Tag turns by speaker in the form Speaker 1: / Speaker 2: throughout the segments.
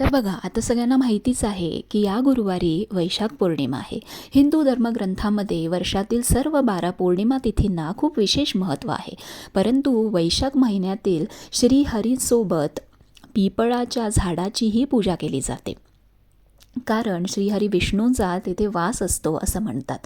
Speaker 1: तर बघा आता सगळ्यांना माहितीच आहे की या गुरुवारी वैशाख पौर्णिमा आहे. हिंदू धर्मग्रंथामध्ये वर्षातील सर्व बारा पौर्णिमा तिथींना खूप विशेष महत्त्व आहे. परंतु वैशाख महिन्यातील श्रीहरीसोबत पिपळाच्या झाडाचीही पूजा केली जाते. कारण श्रीहरी विष्णूंचा तेथे वास असतो असं म्हणतात.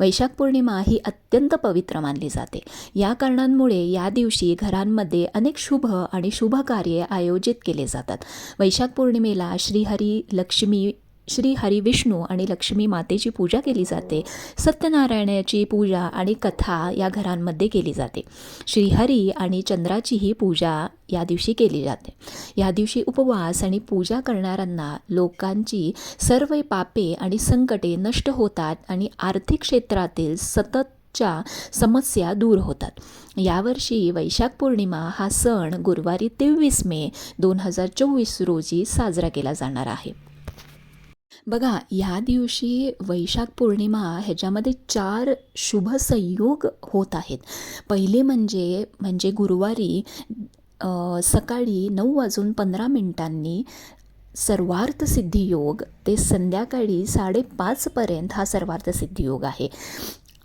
Speaker 1: वैशाख पौर्णिमा ही अत्यंत पवित्र मानली जाते. या कारणांमुळे या दिवशी घरांमध्ये अनेक शुभ आणि शुभ कार्ये आयोजित केले जातात. वैशाख पौर्णिमेला श्रीहरी लक्ष्मी श्री हरी विष्णू आणि लक्ष्मी मातेची पूजा केली जाते. सत्यनारायणाची पूजा आणि कथा या घरांमध्ये केली जाते. श्रीहरी आणि चंद्राचीही पूजा या दिवशी केली जाते. या दिवशी उपवास आणि पूजा करणाऱ्यांना लोकांची सर्व पापे आणि संकटे नष्ट होतात आणि आर्थिक क्षेत्रातील सतत च्या समस्या दूर होतात. यावर्षी वैशाख पौर्णिमा हा सण गुरुवारी तेवीस मे दोन हजार चोवीस रोजी साजरा केला जाणार आहे. बघा ह्या दिवशी वैशाख पौर्णिमा ह्याच्यामध्ये चार शुभ संयोग होत आहेत. पहिले म्हणजे म्हणजे गुरुवारी सकाळी नऊ वाजून पंधरा मिनिटांनी सर्वार्थ सिद्धी योग ते संध्याकाळी साडेपाचपर्यंत हा सर्वार्थ सिद्धी योग आहे.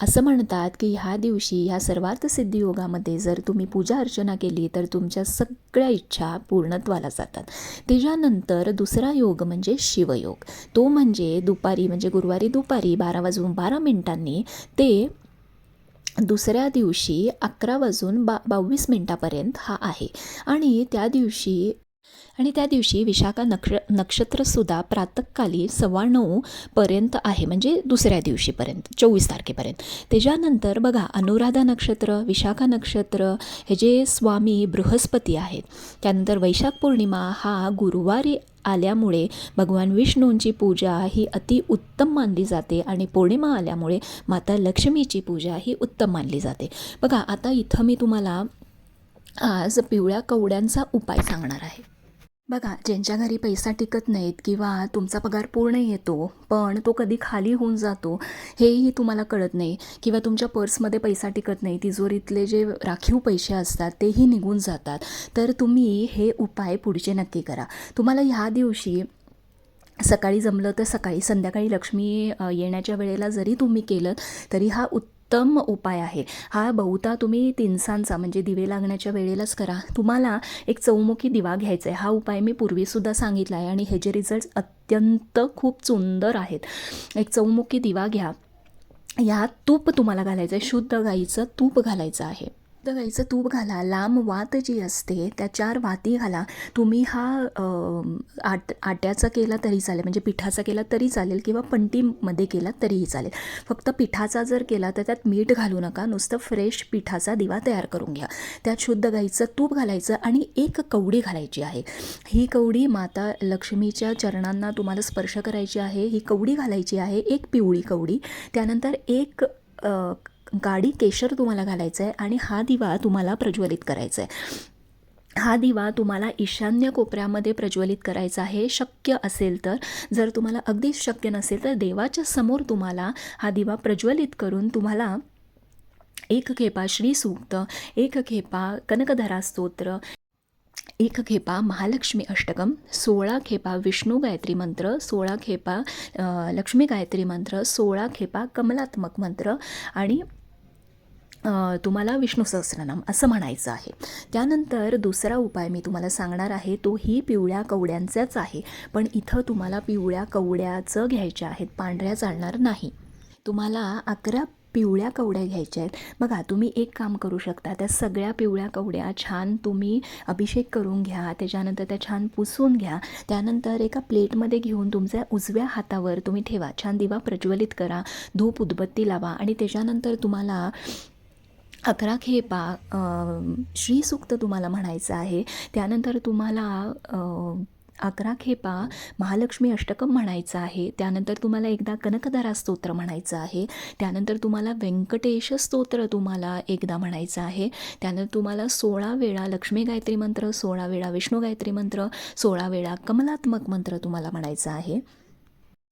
Speaker 1: असं म्हणतात की ह्या दिवशी ह्या सर्वार्थ सिद्धी योगामध्ये जर तुम्ही पूजा अर्चना केली तर तुमच्या सगळ्या इच्छा पूर्णत्वाला जातात. त्याच्यानंतर दुसरा योग म्हणजे शिवयोग. तो म्हणजे दुपारी म्हणजे गुरुवारी दुपारी बारा वाजून बारा मिनिटांनी ते दुसऱ्या दिवशी अकरा वाजून बा बावीस मिनटापर्यंत हा आहे. आणि त्या दिवशी आणि त्या दिवशी विशाखा नक्ष नक्षत्रसुद्धा प्रातःकाली सव्वा नऊपर्यंत आहे म्हणजे दुसऱ्या दिवशीपर्यंत चोवीस तारखेपर्यंत. त्याच्यानंतर बघा अनुराधा नक्षत्र विशाखा नक्षत्र हे जे स्वामी बृहस्पती आहेत त्यानंतर वैशाख पौर्णिमा हा गुरुवारी आल्यामुळे भगवान विष्णूंची पूजा ही अति उत्तम मानली जाते आणि पौर्णिमा आल्यामुळे माता लक्ष्मीची पूजा ही उत्तम मानली जाते. बघा आता इथं मी तुम्हाला आज पिवळ्या कवड्यांचा उपाय सांगणार आहे. बघा ज्यांच्या घरी पैसा टिकत नाहीत किंवा तुमचा पगार पूर्ण येतो पण तो कधी खाली होऊन जातो हेही तुम्हाला कळत नाही. किंवा तुमच्या पर्समध्ये पैसा टिकत नाही तिजोरीतले जे राखीव पैसे असतात तेही निघून जातात. तर तुम्ही हे उपाय पुढचे नक्की करा. तुम्हाला ह्या दिवशी सकाळी जमलं तर सकाळी संध्याकाळी लक्ष्मी येण्याच्या वेळेला जरी तुम्ही केलं तरी हा उत् उत्तम उपाय आहे. हा बहुता तुम्ही तिनसांचा म्हणजे दिवे लागण्याच्या वेळेलाच करा. तुम्हाला एक चौमुखी दिवा घ्यायचा आहे हा उपाय मी पूर्वीसुद्धा सांगितला आहे आणि ह्याचे रिझल्ट अत्यंत खूप सुंदर आहेत. एक चौमुखी दिवा घ्या. यात तूप तुम्हाला घालायचं आहे शुद्ध गाईचं तूप घालायचं आहे. गाईचं तूप घाला लांब वात जी असते त्या चार वाती घाला. तुम्ही हा आट आट्याचा केला तरी चालेल म्हणजे पिठाचा केला तरी चालेल किंवा पंटीमध्ये केला तरीही चालेल. फक्त पिठाचा जर केला तर त्यात मीठ घालू नका नुसतं फ्रेश पिठाचा दिवा तयार करून घ्या. त्यात शुद्ध गाईचं तूप घालायचं आणि एक कवडी घालायची आहे. ही कवडी माता लक्ष्मीच्या चरणांना तुम्हाला स्पर्श करायची आहे. ही कवडी घालायची आहे एक पिवळी कवडी. त्यानंतर एक गाडी केशर तुम्हाला घालायचं आहे आणि हा दिवा तुम्हाला प्रज्वलित करायचा आहे हा दिवा तुम्हाला ईशान्य कोपऱ्यामध्ये प्रज्वलित करायचा आहे. शक्य असेल तर जर तुम्हाला अगदीच शक्य नसेल तर देवाच्या समोर तुम्हाला हा दिवा प्रज्वलित करून तुम्हाला एक खेपा श्रीसूक्त एक खेपा कनकधरा स्तोत्र एक खेपा महालक्ष्मी अष्टकम सोळा खेपा विष्णू गायत्री मंत्र सोळा खेपा लक्ष्मी गायत्री मंत्र सोळा खेपा कमलात्मक मंत्र आणि तुम्हाला विष्णू सहस्रनाम असं म्हणायचं आहे. त्यानंतर दुसरा उपाय मी तुम्हाला सांगणार आहे तो ही पिवळ्या कवड्यांचाच आहे. पण इथं तुम्हाला पिवळ्या कवड्याचं घ्यायच्या आहेत पांढऱ्या चालणार नाही. तुम्हाला अकरा पिवळ्या कवड्या घ्यायच्या आहेत. बघा तुम्ही एक काम करू शकता त्या सगळ्या पिवळ्या कवड्या छान तुम्ही अभिषेक करून घ्या त्याच्यानंतर त्या छान पुसून घ्या त्यानंतर एका प्लेटमध्ये घेऊन तुमच्या उजव्या हातावर तुम्ही ठेवा. छान दिवा प्रज्वलित करा धूप उदबत्ती लावा आणि त्याच्यानंतर तुम्हाला अकरा खेपा श्रीसूक्त तुम्हाला म्हणायचं आहे. त्यानंतर तुम्हाला अकरा खेपा महालक्ष्मी अष्टकम म्हणायचं आहे. त्यानंतर तुम्हाला एकदा कनकदारा स्तोत्र म्हणायचं आहे. त्यानंतर तुम्हाला व्यंकटेश स्तोत्र तुम्हाला एकदा म्हणायचं आहे. त्यानंतर तुम्हाला सोळा वेळा लक्ष्मी गायत्री मंत्र सोळा वेळा विष्णू गायत्री मंत्र सोळा वेळा कमलात्मक मंत्र तुम्हाला म्हणायचा आहे.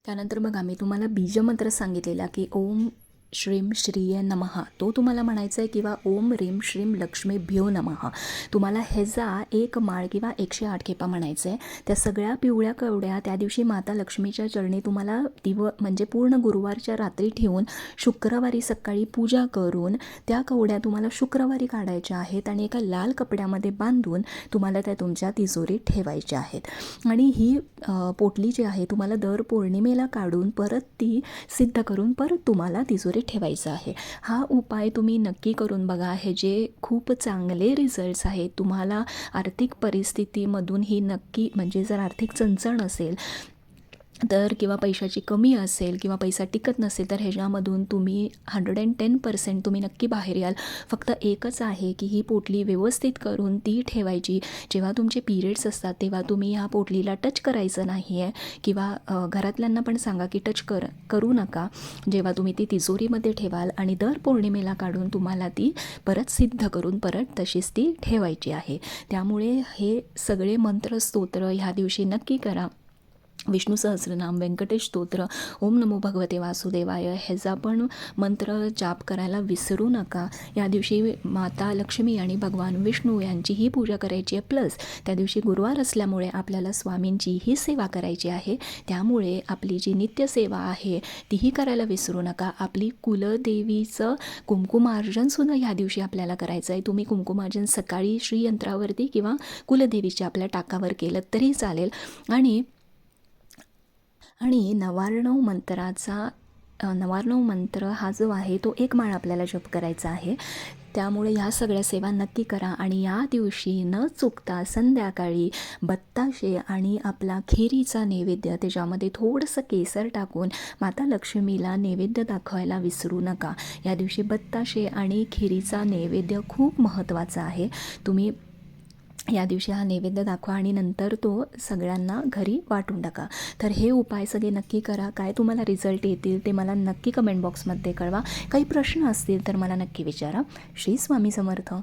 Speaker 1: त्यानंतर मग आम्ही तुम्हाला बीजमंत्र सांगितलेला की ओम श्रीम श्रीय नमः. तो तुम्हाला म्हणायचा आहे किंवा ओम रीम श्रीम लक्ष्मी भ्यो नमः. तुम्हाला ह्याचा एक माळ किंवा एकशे आठ खेपा म्हणायचं आहे त्या सगळ्या पिवळ्या कवड्या त्या दिवशी माता लक्ष्मीच्या चरणी तुम्हाला दिव म्हणजे पूर्ण गुरुवारच्या रात्री ठेवून शुक्रवारी सकाळी पूजा करून त्या कवड्या तुम्हाला शुक्रवारी काढायच्या आहेत आणि एका लाल कपड्यामध्ये बांधून तुम्हाला त्या तुमच्या तिजोरीत ठेवायच्या आहेत. आणि ही पोटली जी आहे तुम्हाला दर पौर्णिमेला काढून परत ती सिद्ध करून परत तुम्हाला तिजोरी ठेवायचं आहे. हा उपाय तुम्ही नक्की करून बघा. हे जे खूप चांगले रिझल्ट्स आहेत तुम्हाला आर्थिक परिस्थितीमधून ही नक्की म्हणजे जर आर्थिक चणचण असेल तर किंवा पैशाची कमी असेल किंवा पैसा टिकत नसेल तर ह्याच्यामधून तुम्ही हंड्रेड अँड टेन पर्सेंट तुम्ही नक्की बाहेर याल. फक्त एकच आहे की ही पोटली व्यवस्थित करून ती ठेवायची. जेव्हा तुमचे पिरियड्स असतात तेव्हा तुम्ही ह्या पोटलीला टच करायचं नाही आहे किंवा घरातल्यांना पण सांगा की टच कर करू नका. जेव्हा तुम्ही ती तिजोरीमध्ये ठेवाल आणि दर पौर्णिमेला काढून तुम्हाला ती परत सिद्ध करून परत तशीच ती ठेवायची आहे. त्यामुळे हे सगळे मंत्र स्तोत्र ह्या दिवशी नक्की करा. विष्णू सहस्रनाम व्यंकटेश स्तोत्र ओम नमो भगवते वासुदेवाय ह्याचा पण मंत्र जाप करायला विसरू नका. या दिवशी माता लक्ष्मी आणि भगवान विष्णू यांचीही पूजा करायची आहे. प्लस त्या दिवशी गुरुवार असल्यामुळे आपल्याला स्वामींची ही सेवा करायची आहे. त्यामुळे आपली जी नित्यसेवा आहे तीही करायला विसरू नका. आपली कुलदेवीचं कुंकुमार्जनसुद्धा ह्या दिवशी आपल्याला करायचं आहे तुम्ही कुंकुमार्जन सकाळी श्रीयंत्रावरती किंवा कुलदेवीच्या आपल्या टाकावर केलं तरी चालेल. आणि आणि नवारणव मंत्राचा नवारणव मंत्र हा जो आहे तो एक माळ आपल्याला जप करायचा आहे. त्यामुळे ह्या सगळ्या सेवा नक्की करा आणि या दिवशी न चुकता संध्याकाळी बत्ताशे आणि आपला खिरीचा नैवेद्य त्याच्यामध्ये थोडंसं केसर टाकून माता लक्ष्मीला नैवेद्य दाखवायला विसरू नका. या दिवशी बत्ताशे आणि खिरीचा नैवेद्य खूप महत्त्वाचा आहे. तुम्ही या दिवशी हा नैवेद्य दाखवा आणि नंतर तो सगळ्यांना घरी वाटून टाका. तर हे उपाय सगळे नक्की करा. काय तुम्हाला रिझल्ट येतील ते मला नक्की कमेंट बॉक्समध्ये कळवा. काही प्रश्न असतील तर मला नक्की विचारा. श्री स्वामी समर्थ.